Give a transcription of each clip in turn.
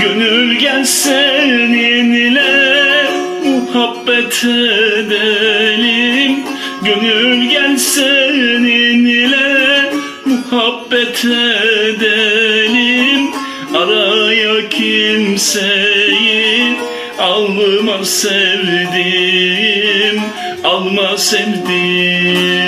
Gönül gel seninle muhabbet edelim. Gönül gel seninle muhabbet edelim. Araya kimseyi alma sevdim Alma sevdim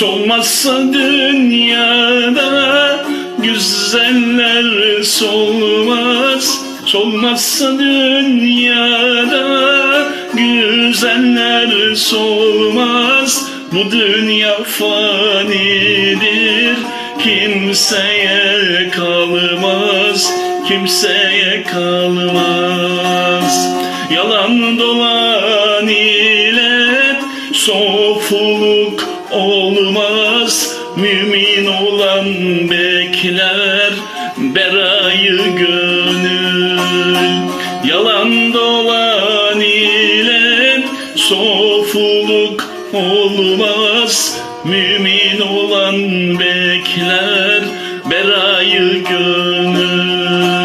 Solmazsa dünyada güzeller solmaz. Solmazsa dünyada güzeller solmaz. Bu dünya fanidir kimseye kalmaz Kimseye kalmaz. Yalan dolan ile sofuluk olmaz Mümin olan bekler berayı gönül. Yalan dolan ile sofuluk olmaz Mümin olan bekler berayı gönül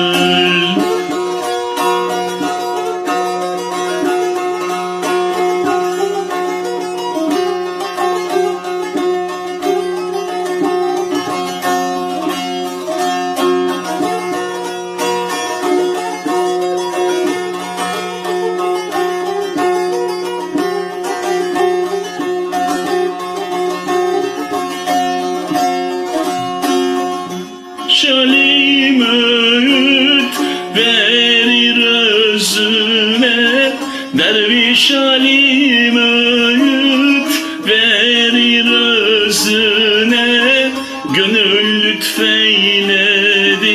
özüne Derviş alim öğüt verir özüne Gönül lütfeyledi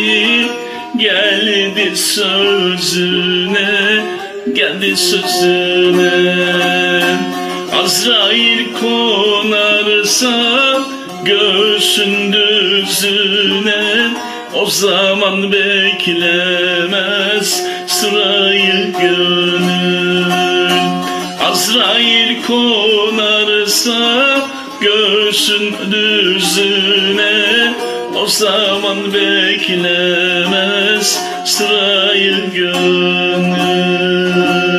geldi sözüne Geldi sözüne. Azrail konarsa göğsün düzüne O zaman beklemez sırayı gönül Azrail konarsa göğsün düzüne O zaman beklemez sırayı gönül